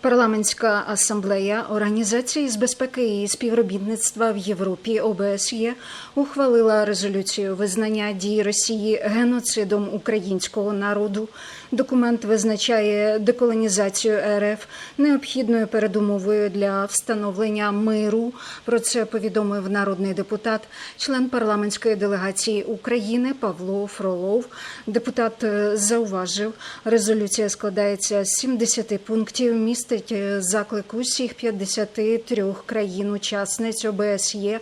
Парламентська асамблея Організації з безпеки і співробітництва в Європі ОБСЄ ухвалила резолюцію визнання дій Росії геноцидом українського народу. Документ визначає деколонізацію РФ необхідною передумовою для встановлення миру. Про це повідомив народний депутат, член парламентської делегації України Павло Фролов. Депутат е, зауважив, резолюція складається з 70 пунктів, містить е, заклик усіх 53 країн-учасниць ОБСЄ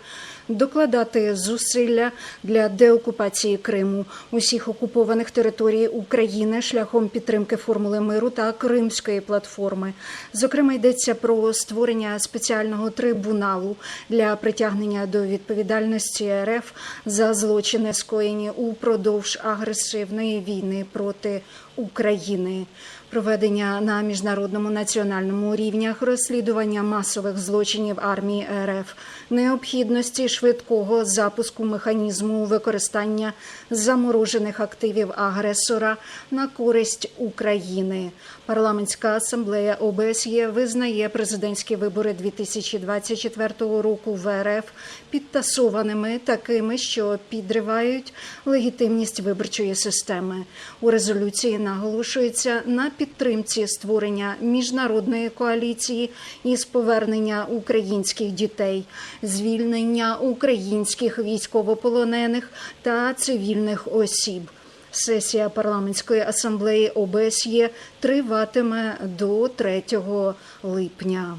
докладати зусилля для деокупації Криму, усіх окупованих територій України шляхом підтримки формули миру та Кримської платформи. Зокрема, йдеться про створення спеціального трибуналу для притягнення до відповідальності РФ за злочини, скоєні упродовж агресивної війни проти України. Проведення на міжнародному національному рівнях розслідування масових злочинів армії РФ, необхідності швидкого запуску механізму використання заморожених активів агресора на користь України. Парламентська асамблея ОБСЄ визнає президентські вибори 2024 року в РФ підтасованими такими, що підривають легітимність виборчої системи. У резолюції наголошується на підтримці створення міжнародної коаліції із повернення українських дітей, звільнення українських військовополонених та цивільних осіб. Сесія парламентської асамблеї ОБСЄ триватиме до 3 липня.